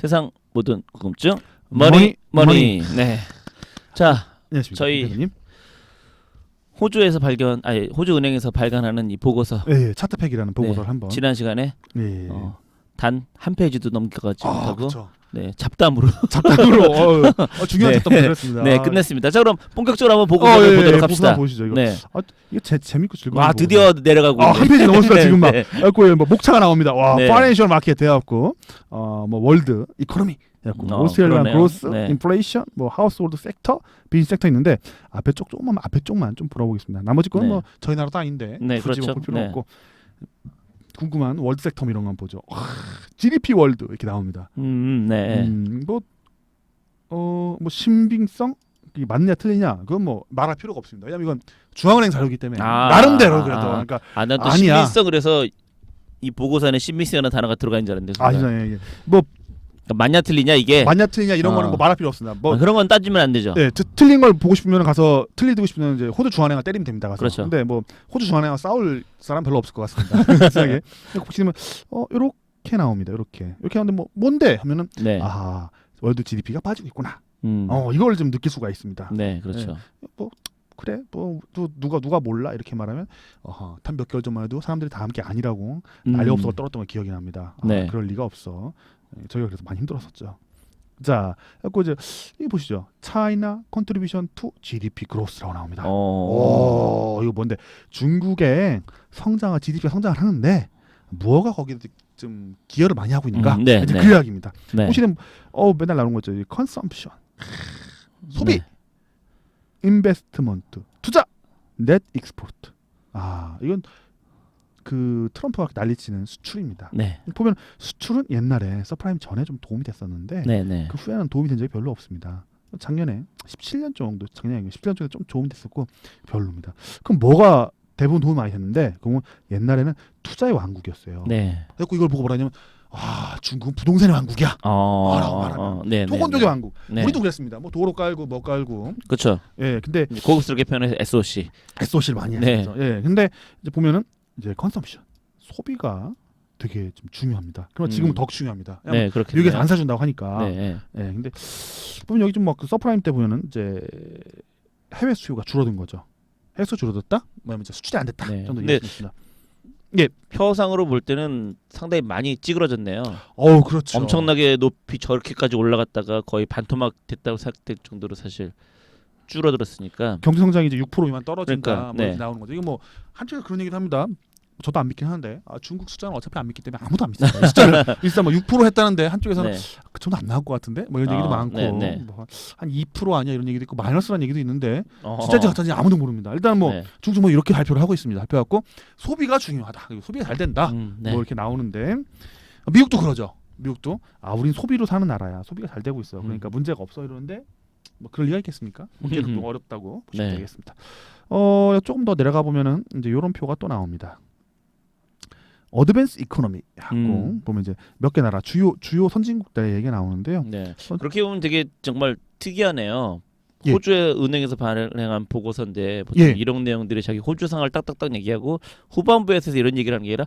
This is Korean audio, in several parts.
세상 모든 궁금증 머니 머니. 네. 자 안녕하십니까. 저희- 대표님. 호주에서 발견 아니 호주 은행에서 발간하는 이 보고서 예, 예, 차트팩이라는 보고서를 네, 한번. 지난 시간에 예. 예. 어, 단 한 페이지도 넘겨가지 아, 못하고 그렇죠. 네 잡담으로 잡담으로 어, 어, 중요한 네. 잡담을 드렸습니다. 네 끝냈습니다. 자 그럼 본격적으로 한번 보고서를 어, 예, 예, 보도록 예, 합시다. 보시죠. 이거. 네. 아, 이게 재, 재밌고 즐거운. 와 드디어 내려가고 아. 한 페이지 넘었어요 네, 지금 막. 네. 그래갖고 뭐 목차가 나옵니다. 와, 네. 파이낸셜 마켓 돼갖고 어뭐 월드 이코노미 해갖고 어, 오스트레일리안. 그로스, 네. 인플레이션, 뭐 하우스홀드 섹터, 비즈니스 섹터 있는데 앞에 쪽 조금만 앞에 쪽만 좀 보러보겠습니다. 나머지 거는 네. 뭐 저희 나라도 아닌데 네, 굳이 그렇죠. 뭐볼 필요 네. 없고 궁금한 월드 섹터 뭐 이런 거 한번 보죠. 와, GDP 월드 이렇게 나옵니다. 음, 네. 음, 뭐, 어, 뭐 신빙성 이게 맞냐 틀리냐 그건 뭐 말할 필요가 없습니다. 왜냐면 이건 중앙은행 자료이기 때문에 아, 나름대로 그래도 아, 아. 그러니까 아, 난또 아니야. 신빙성 그래서 이 보고서에 신빙성이라는 단어가 들어가 있는 줄 알았는데. 순간. 아니잖아요. 이게. 뭐 그러니까 맞냐 틀리냐 이게 맞냐 틀리냐 이런 어. 거는 뭐 말할 필요 없습니다. 뭐 아, 그런 건 따지면 안 되죠. 네, 트- 틀린 걸 보고 싶으면 가서 틀리고 싶으면 이제 호주 중앙은행을 때리면 됩니다. 가서. 그렇죠. 근데 뭐 호주 중앙은행과 싸울 사람 별로 없을 것 같습니다. 생각에. 보시면 어 이렇게 나옵니다. 이렇게 이렇게 하는데 뭐 뭔데 하면은 네. 아 월드 GDP가 빠지고 있구나. 음. 어 이걸 좀 느낄 수가 있습니다. 네, 그렇죠. 뭐 그래 뭐 또 누가 누가 몰라 이렇게 말하면 어허 한몇 개월 전만 해도 사람들이 다 함께 아니라고 난리 음. 없어가 떨었던 거 기억이 납니다. 아, 네. 그럴 리가 없어. 예, 저희가 그래서 많이 힘들었었죠. 자, 그리고 이제 이 보시죠. China contribution to GDP growth라고 나옵니다. 어. 오, 이거 뭔데? 중국의 성장을 GDP가 성장을 하는데 뭐가 거기에 좀 기여를 많이 하고 있는가? 음, 네, 이제 네. 그 이야기입니다. 네. 보시는 어 맨날 나오는 거죠. 이 consumption, 소비, 네. 인베스트먼트, 투자, 넷 익스포트. 아, 이건 그 트럼프가 난리치는 수출입니다. 네. 보면 수출은 옛날에 서프라임 전에 좀 도움이 됐었는데 네, 네. 그 후에는 도움이 된 적이 별로 없습니다. 작년에 17년 정도 작년에 17년 정도 좀 도움이 됐었고 별로입니다. 그럼 뭐가 대부분 도움이 많이 됐는데 그건 옛날에는 투자의 왕국이었어요. 네. 그래서 이걸 보고 뭐라냐면 아 중국은 부동산의 왕국이야. 어. 라고 말하면 어, 네, 네. 토건족의 왕국. 네. 우리도 그랬습니다. 뭐 도로 깔고 뭐 깔고. 그렇죠. 예, 근데 고급스럽게 표현해서 SOC. SOC를 많이 네. 했죠. 예, 근데 이제 보면은 이제 컨섬션 소비가 되게 좀 중요합니다. 그럼 지금은 음. 더욱 중요합니다. 네, 그렇게. 미국에서 안 사준다고 하니까. 네, 네. 예, 근데 보면 여기 좀막그 서프라임 때 보면은 이제 해외 수요가 줄어든 거죠. 해외 수요 줄어들었다? 뭐냐면 이제 수출이 안 됐다. 네. 정도 얘기했습니다. 표상으로 볼 때는 상당히 많이 찌그러졌네요. 어우 그렇죠. 엄청나게 높이 저렇게까지 올라갔다가 거의 반토막 됐다고 생각될 정도로 사실 줄어들었으니까. 경제 성장이 이제 6% 미만 떨어진다. 그러니까, 뭐 네. 나오는 거죠. 이거 뭐 한쪽에 그런 얘기도 합니다. 저도 안 믿긴 하는데 아, 중국 숫자는 어차피 안 믿기 때문에 아무도 안 믿습니다. 숫자를 일단 뭐6% 했다는데 한쪽에서는 네. 그 정도 안 나올 것 같은데 뭐 이런 얘기도 아, 많고 네, 네. 뭐한2% 아니야 이런 얘기도 있고 마이너스라는 얘기도 있는데 어. 숫자인지 가짜인지 아무도 모릅니다. 일단 뭐 네. 중국 뭐 이렇게 발표를 하고 있습니다. 발표하고 소비가 중요하다. 소비가 잘 된다. 음, 네. 뭐 이렇게 나오는데 미국도 그러죠. 미국도 아 우린 소비로 사는 나라야. 소비가 잘 되고 있어. 그러니까 음. 문제가 없어 이러는데 뭐 그럴 리가 있겠습니까? 음. 어렵다고 보시면 네. 되겠습니다. 어 조금 더 내려가 보면은 이제 이런 표가 또 나옵니다. 어드밴스 이코노미 하고 음. 보면 이제 몇 개 나라 주요 주요 선진국들의 얘기가 나오는데요. 네. 어, 그렇게 보면 되게 정말 특이하네요. 예. 호주의 은행에서 발행한 보고서인데 보통 예. 이런 내용들이 자기 호주 상황을 딱딱딱 얘기하고 후반부에서 이런 얘기를 하는 게 아니라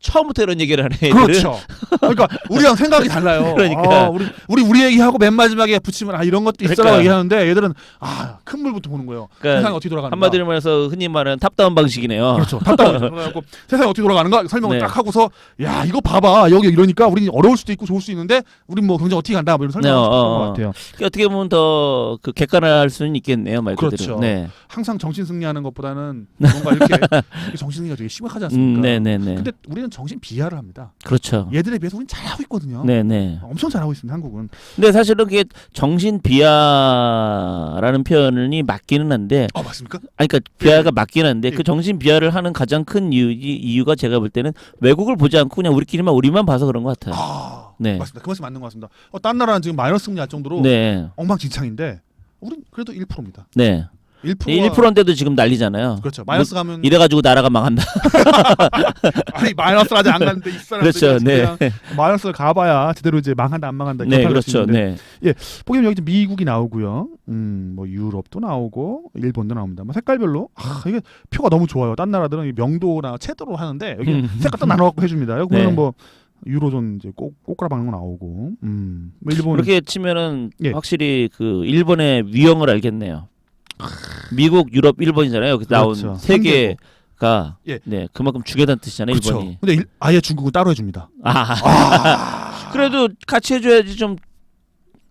처음부터 이런 얘기를 하는 애들은 그렇죠. 그러니까 우리랑 생각이 달라요. 그러니까. 아, 우리 우리 우리 얘기하고 맨 마지막에 붙이면 아 이런 것도 있어라고 그러니까. 얘기하는데 얘들은 아 큰 물부터 보는 거예요. 그러니까 세상이 어떻게 돌아가는가. 한마디로 말해서 흔히 말하는 탑다운 방식이네요. 그렇죠. 답답하죠. 그래갖고 세상이 어떻게 돌아가는가 설명을 네. 딱 하고서 야 이거 봐봐 여기 이러니까 우리 어려울 수도 있고 좋을 수 있는데 우린 뭐 경제 어떻게 간다 뭐 이런 설명을 네, 하는 어, 것 어. 같아요. 그러니까 어떻게 보면 더 그 객관할 수는 있겠네요, 말 그대로. 그렇죠. 네. 항상 정신 승리하는 것보다는 뭔가 이렇게 이렇게 정신 승리가 되게 심각하지 않습니까? 음, 네, 네, 네. 근데 우리는 정신 비하를 합니다. 그렇죠. 얘들에 비해서 우리는 잘하고 있거든요. 네, 네. 엄청 잘하고 있습니다. 한국은. 근데 사실은 그게 정신 비하라는 표현이 맞기는 한데 아 맞습니까? 아니 그러니까 비하가 맞긴 한데 예. 그 정신 비하를 하는 가장 큰 이유, 이- 이유가 제가 볼 때는 외국을 보지 않고 그냥 우리끼리만 우리만 봐서 그런 것 같아요. 아 네. 맞습니다. 그 말씀 맞는 것 같습니다. 어, 딴 나라는 지금 마이너스 승리 할 정도로 네. 엉망진창인데 우린 그래도 1%입니다. 네. 1%가 1%인데도 지금 난리잖아요. 그렇죠. 마이너스 가면 이래가지고 나라가 망한다. 아니 마이너스 아직 안 갔는데 이 사람들 그렇죠. 네. 마이너스를 가봐야 제대로 이제 망한다 안 망한다 네, 그렇죠. 네. 보기엔 여기 이제 미국이 나오고요. 음, 뭐 유럽도 나오고 일본도 나옵니다. 뭐 색깔별로 아, 이게 표가 너무 좋아요. 딴 나라들은 이 명도나 채도로 하는데 여기 음. 색깔 딱 나눠 갖고 해줍니다. 여기 보면 네. 뭐 유로존 이제 꼭 꼬꾸라 박는 거 나오고. 음. 뭐 일본 그렇게 치면은 예. 확실히 그 일본의 위형을 알겠네요. 미국, 유럽, 일본이잖아요. 여기 나온 그렇죠. 세 개가 예. 네 그만큼 주겠다는 뜻이잖아요. 그렇죠. 일본이. 근데 일, 아예 중국은 따로 해줍니다. 아, 그래도 같이 해줘야지 좀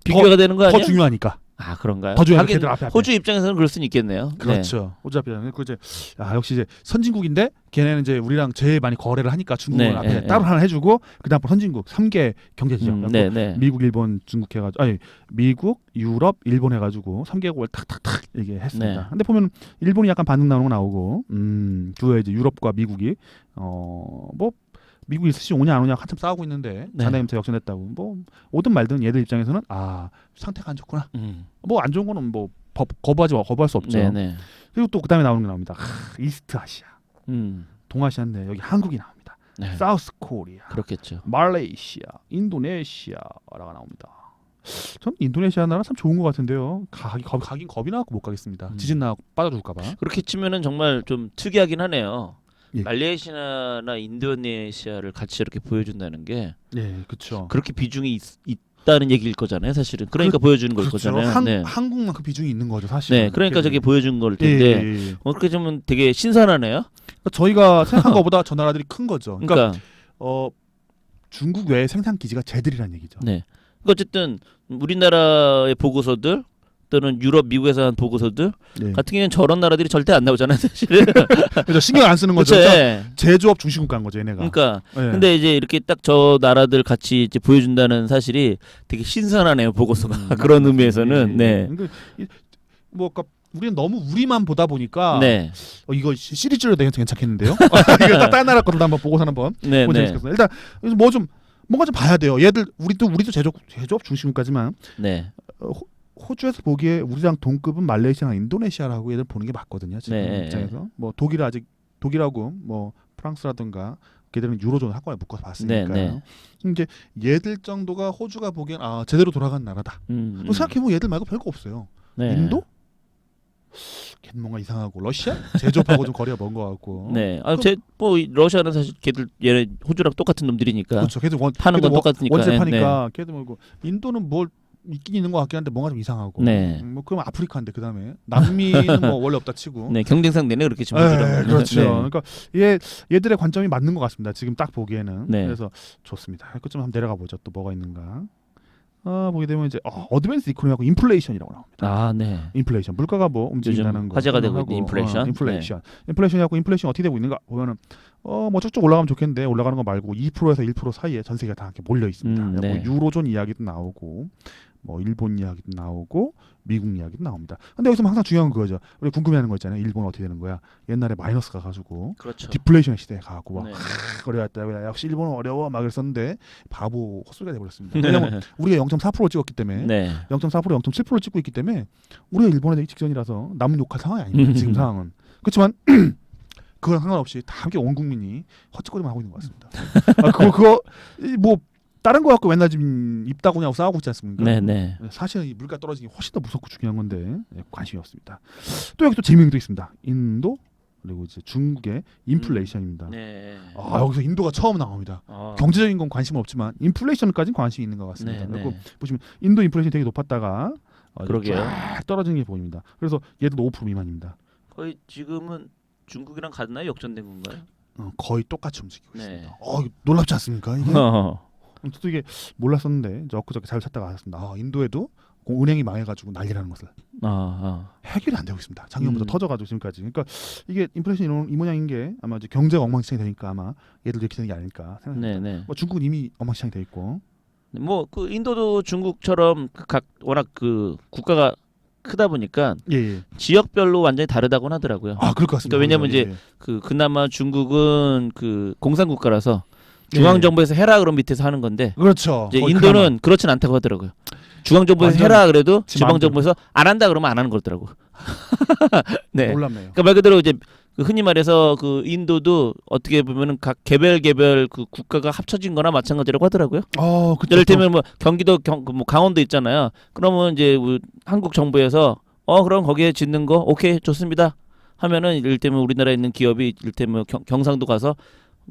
비교가 되는 거 아니야? 더 중요하니까. 아 그런가요? 더 중요한 하긴 앞에 앞에. 호주 입장에서는 그럴 수는 있겠네요. 네. 그렇죠. 호주 앞에 그 이제 아 역시 이제 선진국인데 걔네는 이제 우리랑 제일 많이 거래를 하니까 중국은 네, 앞에 예, 따로 예. 하나 해주고 그다음 선진국 3개 경제 지역. 음, 네, 네. 미국, 일본, 중국 해가지고 아니 미국, 유럽, 일본 해가지고 3개국을 탁탁탁 이게 했습니다. 네. 근데 보면 일본이 약간 반응 나오는 거 나오고, 음, 그 외에 이제 유럽과 미국이 어뭐 미국이 스시 오냐 안 오냐 한참 싸우고 있는데 네. 자네임새 역전했다고 뭐 오든 말든 얘들 입장에서는 아 상태가 안 좋구나. 음. 뭐안 좋은 거는 뭐 거- 거부하지 거부할 수 없죠. 네, 네. 그리고 또 그다음에 나오는 게 나옵니다. 하, 이스트 아시아, 음. 동아시아인데 여기 한국이 나옵니다. 네. 사우스 코리아, 그렇겠죠. 말레이시아, 인도네시아라가 나옵니다. 전 인도네시아 나라 참 좋은 것 같은데요. 가기 겁, 가긴 겁이 나고 못 가겠습니다. 음. 지진 나고 빠져줄까봐. 그렇게 치면은 정말 좀 특이하긴 하네요. 예. 말레이시아나 인도네시아를 같이 이렇게 보여준다는 게 네, 그렇죠. 그렇게 비중이 있, 다는 얘기일 거잖아요, 사실은. 그러니까 보여주는 걸 그렇죠. 거잖아요. 한, 네. 한국만큼 비중이 있는 거죠, 사실. 네, 그러니까 저게 보여준 걸 예, 텐데 예, 예. 어, 그렇게 좀 되게 신선하네요. 그러니까 저희가 생각한 것보다 저 나라들이 큰 거죠. 그러니까, 그러니까 어, 중국 외에 생산 기지가 쟤들이란 얘기죠. 네. 그러니까 어쨌든 우리나라의 보고서들 또는 유럽, 미국에서 한 보고서들 네. 같은 경우는 저런 나라들이 절대 안 나오잖아요, 사실은. 그래서 신경 안 쓰는 거죠. 그러니까 예. 제조업 중심국가인 거죠, 얘네가. 그러니까 예. 근데 이제 이렇게 딱 저 나라들 같이 이제 보여준다는 사실이 되게 신선하네요 보고서가 음, 그런 예, 의미에서는 예. 네. 그러니까 이- 뭐 그러니까 우리는 너무 우리만 보다 보니까 네, 어, 이거 시- 시리즈로 되면 괜찮겠는데요? 이거 다- 다른 나라 것도 한번 보고서 한번 네, 보면 네, 재밌겠어요. 일단 뭐 좀 뭔가 좀 봐야 돼요. 얘들 우리도 우리도 제조업 제조업 중심국까지만 네, 호 주에서 보기에 우리랑 동급은 말레이시아나 인도네시아라고 얘들 보는 게 맞거든요. 지금 네. 입장에서 뭐 독일 아직 독일하고 뭐 프랑스라든가 걔들은 유로존 학과에 묶어서 봤으니까요. 네, 이제 얘들 정도가 호주가 보기엔 아 제대로 돌아간 나라다. 음, 뭐 생각해보면 얘들 말고 별거 없어요. 네. 인도? 걔는 뭔가 이상하고 러시아? 제조업하고 좀 거리가 먼 것 같고. 네, 아 제뭐 러시아는 사실 걔들 얘네 호주랑 똑같은 놈들이니까 그렇죠. 걔들 원 파는 건 똑같으니까. 원세 네, 파니까 걔들 뭐고 인도는 뭘 있긴 있는 것 같긴 한데 뭔가 좀 이상하고. 네. 음, 뭐 그럼 아프리카인데 그 다음에 남미는 뭐 원래 없다 치고. 네, 경쟁상 내내 그렇게 지금 에, 호주랑 그렇죠. 네. 그러니까 얘 얘들의 관점이 맞는 것 같습니다. 지금 딱 보기에는. 네. 그래서 좋습니다. 그좀 한번 내려가 보죠. 또 뭐가 있는가. 아 보게 되면 이제 어, 어드밴스 이코노미하고 인플레이션이라고 나옵니다. 아, 네. 인플레이션 물가가 뭐 움직인다는 거 화제가 되고 있는 인플레이션. 어, 인플레이션 인플레이션하고 인플레이션 어떻게 되고 있는가 보면은 어뭐 쭉쭉 올라가면 좋겠는데 올라가는 거 말고 2%에서 1% 사이에 전 세계가 다 이렇게 몰려 있습니다. 음, 뭐 네. 유로존 이야기도 나오고 뭐 일본 이야기도 나오고 미국 이야기도 나옵니다. 근데 여기서 항상 중요한 건 그거죠. 우리 궁금해하는 거 있잖아요. 일본 어떻게 되는 거야? 옛날에 마이너스 가가지고 그렇죠. 디플레이션 시대에 가고 막 네. 어려웠다. 야, 역시 일본은 어려워 막 그랬었는데 바보 헛소리가 돼버렸습니다. 왜냐면 우리가 0.4% 찍었기 때문에 네. 0.4% 0.7% 찍고 있기 때문에 우리가 일본에 되기 직전이라서 남은 욕할 상황이 아닙니다. 지금 상황은 그렇지만 그건 상관없이 다 함께 온 국민이 헛짓거리만 하고 있는 것 같습니다. 아, 그거 그거 이뭐 다른 거 갖고 맨날 지금 입다구냐고 싸우고 있지 않습니까? 네, 네. 사실은 이 물가 떨어지기 훨씬 더 무섭고 중요한 건데 네, 관심이 없습니다. 또 여기 또 재미있는 게 있습니다. 인도 그리고 이제 중국의 인플레이션입니다. 네. 아 여기서 인도가 처음 나옵니다. 어. 경제적인 건 관심은 없지만 인플레이션까지는 관심이 있는 것 같습니다. 네, 그리고 네. 보시면 인도 인플레이션이 되게 높았다가 어, 그러게요. 쫙 떨어지는 게 보입니다. 그래서 얘도 5% 미만입니다. 거의 지금은 중국이랑 같나요? 역전된 건가요? 어, 거의 똑같이 움직이고 네. 있습니다. 어, 놀랍지 않습니까? 이게 어. 저도 이게 몰랐었는데 이제 엊그저께 잘 찾다가 알았습니다. 아, 인도에도 공- 은행이 망해가지고 난리라는 것을 아, 해결이 안 되고 있습니다. 작년부터 음. 터져가지고 지금까지. 그러니까 이게 인플레이션이 이 모양인 게 아마 이제 경제가 엉망진창이 되니까 아마 얘들도 이렇게 되는 게 아닐까 아. 생각합니다. 네, 네. 뭐 중국은 이미 엉망진창이 돼 있고. 뭐 그 인도도 중국처럼 그각 워낙 그 국가가 크다 보니까 예, 예. 지역별로 완전히 다르다고 하더라고요. 아 그럴 것 같습니다. 그러니까 왜냐면 그죠? 이제 그 그나마 중국은 그 공산 국가라서 예. 중앙 정부에서 해라 그럼 밑에서 하는 건데 그렇죠. 이제 거의 인도는 그렇진 않다고 하더라고요. 중앙 정부에서 완전 해라 그래도 지 지방 마음대로. 정부에서 안 한다 그러면 안 하는 거더라고. 네. 놀랍네요. 그러니까 말 그대로 이제 그 흔히 말해서 그 인도도 어떻게 보면은 각 개별 개별 그 국가가 합쳐진 거나 마찬가지라고 하더라고요. 어, 그쵸. 예를 들면 뭐 경기도 경, 그뭐 강원도 있잖아요. 그러면 이제 우리 한국 정부에서 어 그럼 거기에 짓는 거 오케이 좋습니다. 하면은 이를테면 우리나라에 있는 기업이 이를테면 경, 경상도 가서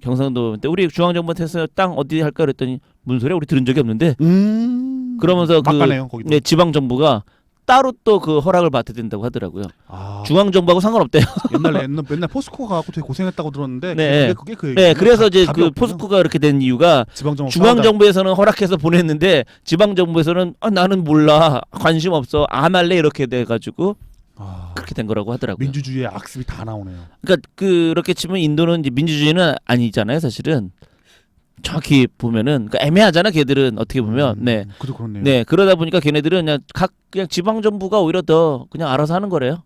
경상도 근데 우리 중앙정부에서 땅 어디 할까 그랬더니 무슨 소리야 우리 들은 적이 없는데 음. 그러면서 그- 막가네요 거기도. 네, 지방 정부가 따로 또 그 허락을 받아야 된다고 하더라고요. 아, 중앙 정부하고 상관없대요. 옛날에 옛날, 맨날 포스코 가고 되게 고생했다고 들었는데 네. 그게 그게 그 네, 얘기구나. 그래서 이제 답이 그 없군요. 포스코가 그렇게 된 이유가 지방정부 중앙 정부에서는 허락해서 보냈는데 지방 정부에서는 아, 나는 몰라 관심 없어 안 할래 이렇게 돼 가지고 아, 그렇게 된 거라고 하더라고요. 민주주의의 악습이 다 나오네요. 그러니까 그렇게 치면 인도는 이제 민주주의는 아니잖아요, 사실은. 정확히 보면은 그러니까 애매하잖아, 걔들은 어떻게 보면. 음, 네. 그도 그렇네요. 네, 그러다 보니까 걔네들은 그냥 각 그냥 지방 정부가 오히려 더 그냥 알아서 하는 거래요.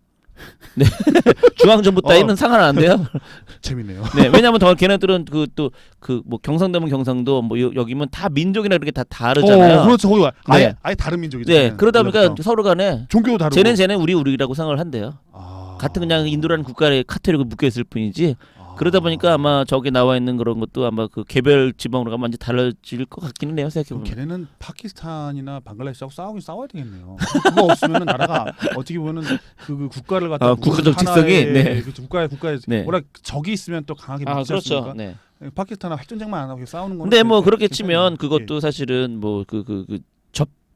네. 중앙 정부 따위는 어. 상관 안 돼요. 재밌네요. 네, 왜냐면 더 걔네들은 그 또 그 뭐 경상도면 경상도 뭐 여, 여기면 다 민족이나 이렇게 다 다르잖아요. 어, 그렇죠. 거기 아예 네. 아예 다른 민족이죠. 네, 그러다 보니까 서로 간에 종교도 다르고. 쟤는 쟤는 우리 우리라고 생각을 한대요. 아. 같은 그냥 인도라는 국가에 카테고리가 묶여 있을 뿐이지. 아. 그러다 보니까 아마 저기 나와 있는 그런 것도 아마 그 개별 지방으로 가면 완전 달라질 것 같기는 해요. 생각해 그럼 보면. 걔네는 파키스탄이나 방글라데시하고 싸우긴 싸워야 되겠네요. 그거 없으면 나라가 어떻게 보면은 그, 그 국가를 갖다 아, 국가적 직성이? 하나의 네. 그렇죠. 국가의 국가의 네. 워낙 적이 있으면 또 강하게 아, 그렇죠. 않습니까? 네. 파키스탄하고 핵전쟁만 안 하고 싸우는 근데 뭐 되게 그렇게. 치면 그것도 사실은 뭐 그 그 그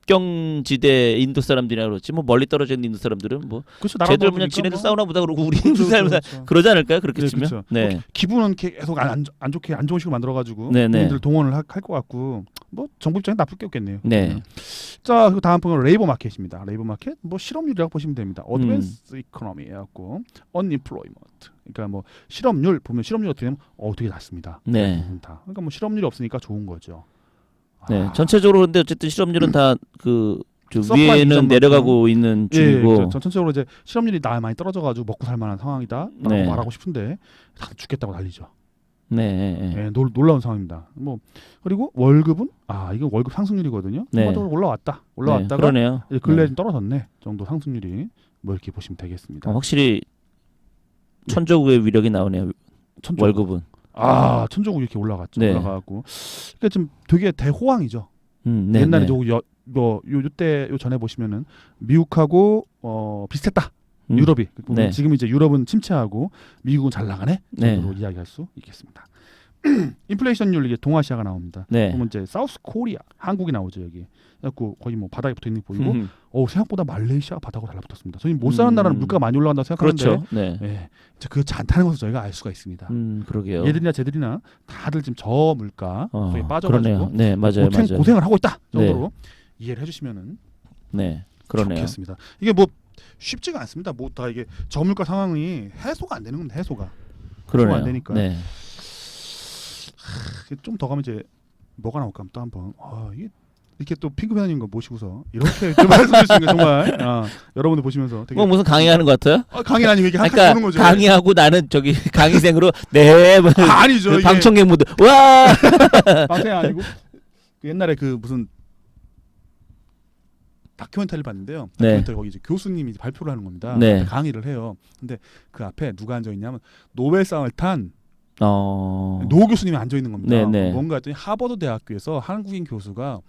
접경지대 인도 사람들이라 그렇지 뭐 멀리 떨어져 있는 인도 사람들은 뭐 그렇죠. 나라 쟤들 그냥 멀으니까 지네들 뭐. 싸우나 보다 그러고 우리 그렇죠, 인도 사람 사 그렇죠. 그러지 않을까요? 그렇게 네, 치면. 그렇죠. 네. 기분은 계속 안, 안, 안 좋게 안 좋은 식으로 만들어가지고 네, 네. 국민들 동원을 할 것 같고 뭐 정부 입장에 나쁠 게 없겠네요. 네. 자 그리고 다음 분은 레이버 마켓입니다. 레이버 마켓 뭐 실업률이라고 보시면 됩니다. 음. 어드밴스 이코노미 해갖고 언임플로이먼트 그러니까 뭐 실업률 보면 실업률 어떻게 되면 어 되게 낮습니다. 네. 다 그러니까 뭐 실업률이 없으니까 좋은 거죠. 네. 아, 전체적으로 근데 어쨌든 실업률은 다그 위에는. 내려가고 있는 예, 중이고 그렇죠. 전체적으로 이제 실업률이 나 많이 떨어져가지고 먹고 살 만한 상황이다라고 네. 말하고 싶은데 다 죽겠다고 난리죠. 네. 네. 예, 놀, 놀라운 상황입니다. 뭐 그리고 월급은 아 이건 월급 상승률이거든요. 네. 한번더 올라왔다. 네, 그러네요. 근래 네. 좀 떨어졌네 정도 상승률이 뭐 이렇게 보시면 되겠습니다. 어, 확실히 천조국의 위력이 나오네요. 천조국. 월급은. 아 천조국 이렇게 올라갔죠. 네. 올라가고 그러니까 좀 되게 대호황이죠. 음, 네, 옛날에 네. 저요 뭐 요, 요때 요 전에 보시면은 미국하고 어 비슷했다. 음. 유럽이 보면 네. 지금 이제 유럽은 침체하고 미국은 잘 나가네 네. 정도로 이야기할 수 있겠습니다. 인플레이션율 이게 동아시아가 나옵니다. 네. 보면 이제 사우스 코리아 한국이 나오죠 여기. 그래갖고 거의 뭐 바닥에 붙어 있는 게 보이고 음, 어 생각보다 말레이시아 바닥으로 달라붙었습니다. 저희 못 사는 나라는 음. 물가가 많이 올라간다고 생각하는데 그렇죠. 네. 예, 이제 그렇지 않다는 것을 저희가 알 수가 있습니다. 음, 그러게요. 얘들이나 쟤들이나 다들 지금 저 물가 어, 속에 빠져가지고 그러네요. 네, 맞아요. 고생, 맞아요. 고생을 하고 있다 정도로 이해를 해주시면은 네. 그러네요. 좋겠습니다. 이게 뭐 쉽지가 않습니다. 뭐 다 이게 저물가 상황이 해소가 안 되는 겁니다. 해소가 그러네요. 안 되니까. 네. 좀 더 가면 이제 뭐가 나올까 또 한번 아, 이게 이렇게 또 핑크 변호님 거 모시고서 이렇게 좀 말씀해 주시는 게 정말 아, 여러분들 보시면서 되게 뭐 무슨 강의하는 것 같아요? 아, 강의 아니고 이게 한칸 그러니까 보는 거죠. 강의하고 나는 저기 강의생으로 네 뭐, 아, 아니죠. 그 이게 방청객 무드 와 방송이 아니고 그 옛날에 그 무슨 다큐멘터리를 봤는데요. 네. 다큐멘터리 거기 이제 교수님이 이제 발표를 하는 겁니다. 네. 강의를 해요. 근데 그 앞에 누가 앉아 있냐면 노벨상을 탄 어. 노 교수님이 앉아 있는 겁니다. 네, 네. 뭔가 했더니 하버드 대학교에서 한국인 교수가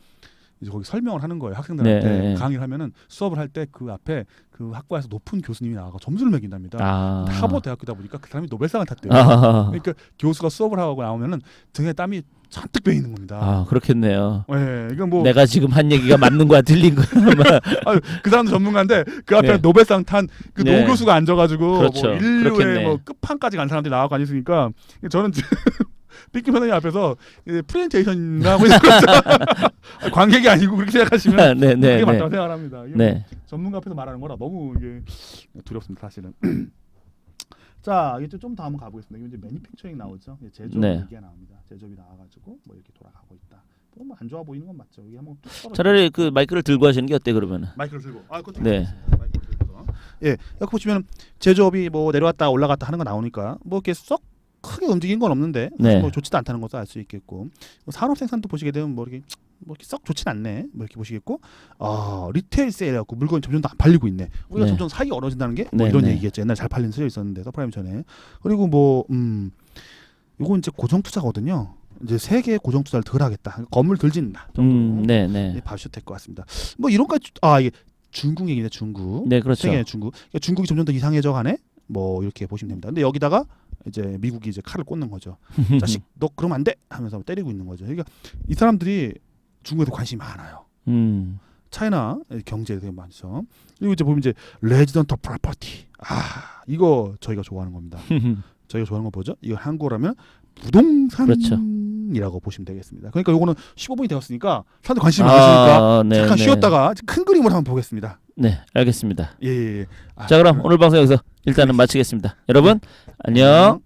이제 거기 설명을 하는 거예요. 학생들한테 네, 네. 강의를 하면은 수업을 할 때 그 앞에 그 학과에서 높은 교수님이 나와서 점수를 매긴답니다. 아. 하버드 대학교다 보니까 그 사람이 노벨상을 탔대요. 아. 그러니까 교수가 수업을 하고 나오면은 등에 땀이 잔뜩 배이는 겁니다. 아, 그렇겠네요. 예, 이건 뭐 내가 지금 한 얘기가 맞는 거야, 틀린 거야. 아유, 그 사람도 전문가인데 그 앞에 네. 노벨상 탄그 네. 노 교수가 앉아가지고 그렇죠. 뭐 인류의 그렇겠네. 뭐 끝판까지 간 사람들이 나와가 있으니까 저는 삐끼 선생님 앞에서 이제 프레젠테이션 하고 있는 거죠. 관객이 아니고 그렇게 생각하시면 네, 네, 그게 네. 맞다고 생각합니다. 네. 전문가 앞에서 말하는 거라 너무 이게 두렵습니다, 사실은. 자, 이제 좀 더 한번 가보겠습니다. 이제 매니팩처링 나오죠. 제조업 네. 얘기가 나옵니다. 제조업이 나와가지고 뭐 이렇게 돌아가고 있다. 뭐 안 좋아 보이는 건 맞죠. 이게 한번. 차라리 그 마이크를 들고 하시는 게 어때 그러면은? 마이크를 들고. 아, 그것도 네. 예, 여기 보시면 제조업이 뭐 내려왔다 올라갔다 하는 거 나오니까 뭐 이렇게 썩 크게 움직인 건 없는데 네. 뭐 좋지도 않다는 것도 알 수 있겠고 뭐 산업 생산도 보시게 되면 뭐 이렇게 뭐 이렇게 썩 좋진 않네 뭐 이렇게 보시겠고 아 리테일 세일하고 물건이 점점 더안 팔리고 있네 우리가 네. 점점 사이가 어려진다는 게뭐 네, 이런 네. 얘기겠죠 옛날 잘 팔리는 서적 있었는데 서프라임 전에 그리고 뭐음 요건 이제 고정 투자거든요 이제 세계 고정 투자를 덜 하겠다 건물 덜 짓는다 정도로 음, 네, 네. 예, 봐주셔도 될 것 같습니다. 뭐 이런 까지 아 이게 중국 얘기네 중국. 네, 그렇죠. 세계 중국. 그러니까 중국이 점점 더 이상해져 가네. 뭐 이렇게 보시면 됩니다. 근데 여기다가 이제 미국이 이제 칼을 꽂는 거죠. 자식 너 그러면 안 돼 하면서 때리고 있는 거죠. 그러니까 이 사람들이 중국에도 관심이 많아요. 음. 차이나 경제에 되게 많죠. 그리고 이제 보면 이제 레지던트 프로퍼티. 아 이거 저희가 좋아하는 겁니다. 저희가 좋아하는 거 뭐죠? 이거 한국어라면 부동산이라고 보시면 되겠습니다. 그러니까 요거는 15분이 되었으니까 사람들 관심이 많으시니까 아, 네, 잠깐 네. 쉬었다가 큰 그림을 한번 보겠습니다. 네, 알겠습니다. 예, 예, 예. 아, 자, 그럼 오늘 방송 여기서 일단은 마치겠습니다. 여러분 안녕.